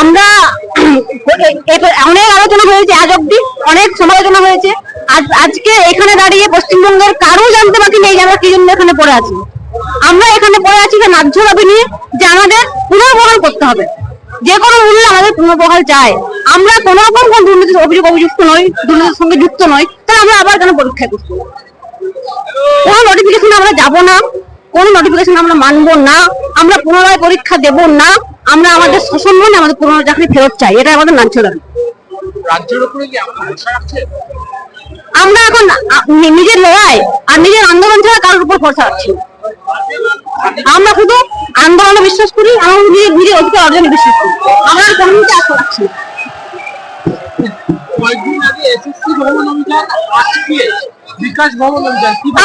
আমরা অনেক আলোচনা হয়েছে আজ অব্দি অনেক সমালোচনা হয়েছে। আজ, আজকে এখানে দাঁড়িয়ে পশ্চিমবঙ্গের কারও জানতে বাকি নেই আমরা কি জন্য এখানে পড়ে আছি। আমরা এখানে পড়ে আছি যে ন্যায্য দাবি নিয়ে যে আমাদের পুনর্বহাল করতে হবে। যে কোনো মূল্যে আমাদের পুনর্বহাল চাই। আমরা কোনো রকম কোন দুর্নীতির অভিযোগ অভিযুক্ত নই, দুর্নীতির সঙ্গে যুক্ত নই, তাহলে আমরা আবার কেন পরীক্ষা করছি কোনো নোটিফিকেশন আমরা যাব না, কোনো নোটিফিকেশন আমরা মানবো না, আমরা পুনরায় পরীক্ষা দেব না। আমরা আমাদের শোষণ মনে আমাদের পুনরায় চাকরি ফেরত চাই এটা আমাদের নাঞ্চ দাবি। রাজ্যের উপরে কি আমরা এখন নিজের লড়াই আর নিজের আন্দোলন ছাড়া কারোর উপর ভরসা রাখছি আমরা শুধু আন্দোলনে বিশ্বাস করি আমরা নিজের নিজের অধিকার অর্জনে বিশ্বাস করি। আমরা আশা রাখছি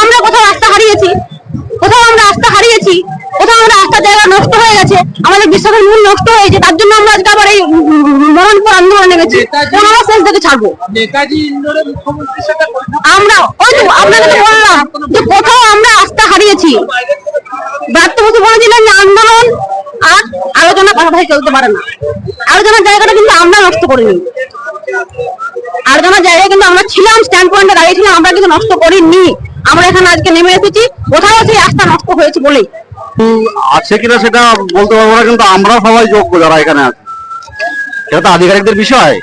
আমরা কোথাও রাস্তা হারিয়েছি। কোথাও আমরা আস্থা হারিয়েছি কোথাও আমরা আস্থার জায়গা নষ্ট হয়ে গেছে আমাদের বিশ্বাসের মূল নষ্ট হয়েছে তার জন্য আমরা আজকে আবার এই মরণপুর আন্দোলনে নেমেছি আমরা শেষ থেকে ছাড়বো। আমরা ওই তো আপনাকে তো বললাম যে কোথাও আমরা আস্থা হারিয়েছি। ব্রাত্য বসু বলেছিলেন যে আন্দোলন আর আলোচনা পাশাপাশি চলতে পারে না। আলোচনার জায়গাটা কিন্তু আমরা নষ্ট করিনি। আলোচনার জায়গায় কিন্তু আমরা ছিলাম স্ট্যান্ড পয়েন্টে দাঁড়িয়েছিলাম আমরা কিন্তু নষ্ট করিনি। আমরা এখানে আজকে নেমে এসেছি। কোথাও সেই আস্থা নষ্ট হয়েছে বলেই। আছে কিনা সেটা বলতে পারব না, কিন্তু আমরা সবাই যোগ্য যারা এখানে আছে। এটা তো আধিকারিকদের বিষয়।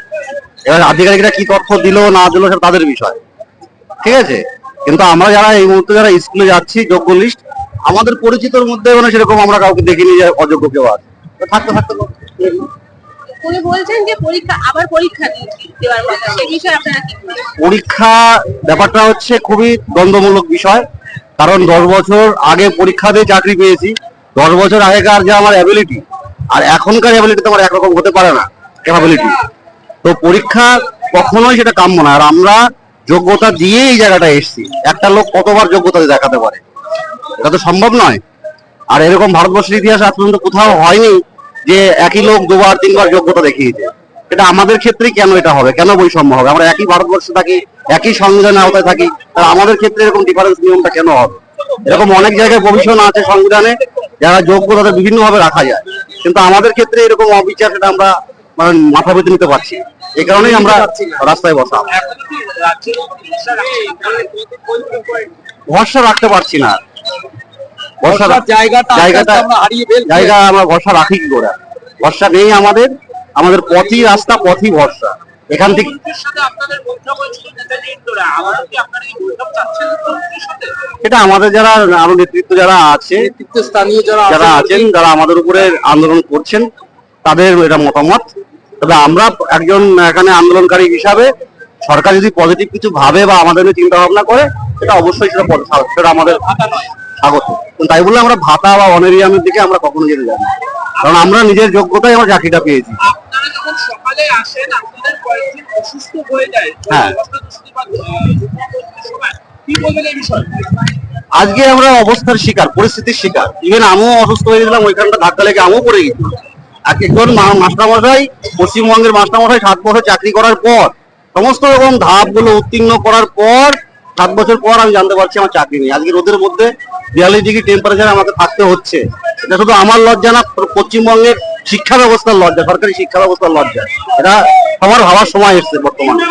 এবার আধিকারিকরা কি তথ্য দিল, না দিল, সেটা তাদের বিষয়। ঠিক আছে? কিন্তু আমরা যারা এই মুহূর্তে যারা স্কুলে যাচ্ছি, যোগ্য লিস্ট আমাদের পরিচিতর মধ্যে মানে সেরকম আমরা কাউকে দেখিনি যে অযোগ্য কেউ আছে। থাকতে থাকতে উনি বলছেন যে পরীক্ষা, আবার পরীক্ষা দেওয়ার কথা। বিষয়ে আপনারা কি পরীক্ষা ব্যাপারটা হচ্ছে খুবই দ্বন্দ্বমূলক বিষয়। কারণ দশ বছর আগে পরীক্ষা দিয়ে চাকরি পেয়েছি। দশ বছর আগেকার যে আমার অ্যাবিলিটি আর এখনকার অ্যাবিলিটি তো আমার একরকম হতে পারে না ক্যাপাবিলিটি তো পরীক্ষা কখনোই সেটা কাম্য না। আর আমরা যোগ্যতা দিয়ে এই জায়গাটা এসেছি। একটা লোক কতবার যোগ্যতা দেখাতে পারে? এটা তো সম্ভব নয়। আর এরকম ভারতবর্ষের ইতিহাসে আজ পর্যন্ত কোথাও হয়নি। যে একই লোক দুবার, তিনবার যোগ্যতা দেখিয়েছে। এটা আমাদের ক্ষেত্রেই কেন এটা হবে? কেন বৈষম্য হবে? আমরা একই ভারতবর্ষে থাকি, একই সংবিধানের আওতায় থাকি আমাদের ক্ষেত্রে এরকম ডিফারেন্স নিয়মটা কেন হবে? এরকম অনেক জায়গায় প্রভিশন আছে সংবিধানে, যারা যোগ্য তাদের বিভিন্ন ভাবে রাখা যায়। কিন্তু আমাদের ক্ষেত্রে এরকম অবিচার সেটা আমরা মানে মাথা পেতে নিতে পারছি। এই কারণেই আমরা রাস্তায় বসা। ভরসা রাখতে পারছি না। জায়গাটা জায়গাটা আস্তে আমরা হারিয়ে ফেলছি। জায়গা আমরা ভরসা রাখি কি করে? ভরসা নেই আমাদের আমাদের পথই রাস্তা পথই ভরসা। এখান থেকে এটা আমাদের যারা আরও নেতৃত্ব যারা আছে স্থানীয় যারা যারা আছেন যারা আমাদের উপরে আন্দোলন করছেন তাদের এটা মতামত। তবে আমরা একজন এখানে আন্দোলনকারী হিসাবে সরকার যদি পজিটিভ কিছু ভাবে বা আমাদের চিন্তা ভাবনা করে সেটা অবশ্যই সেটা সেটা আমাদের স্বাগত। তাই বলে আমরা ভাতা বা অনেরিয়ামের দিকে আমরা কখনো যেতে যাই না। কারণ আমরা নিজের যোগ্যতায় আমরা চাকরিটা পেয়েছি। সকালে আসেন আপনাদের কয়েকদিন অসুস্থ হয়ে যায় হ্যাঁ। কি বলবেন এই বিষয়ে? আজকে আমরা অবস্থার শিকার পরিস্থিতির শিকার। ইভেন আমিও অসুস্থ হয়ে গেছিলাম ওইখানটা ধাক্কা লেগে আমিও পড়ে গেছি। এক একজন মাস্টারমশাই পশ্চিমবঙ্গের মাস্টারমশাই সাত বছর চাকরি করার পর সমস্ত রকম ধাপগুলো উত্তীর্ণ করার পর সাত বছর পর আমি জানতে পারছি আমার চাকরি নেই। আজকে রোদের মধ্যে বিয়াল্লিশ ডিগ্রি টেম্পারেচার আমাকে থাকতে হচ্ছে। এটা শুধু আমার লজ্জা না পশ্চিমবঙ্গের শিক্ষা ব্যবস্থার লজ্জা, সরকারি শিক্ষা ব্যবস্থার লজ্জা। এটা সবার ভাবার সময় এসছে বর্তমানে।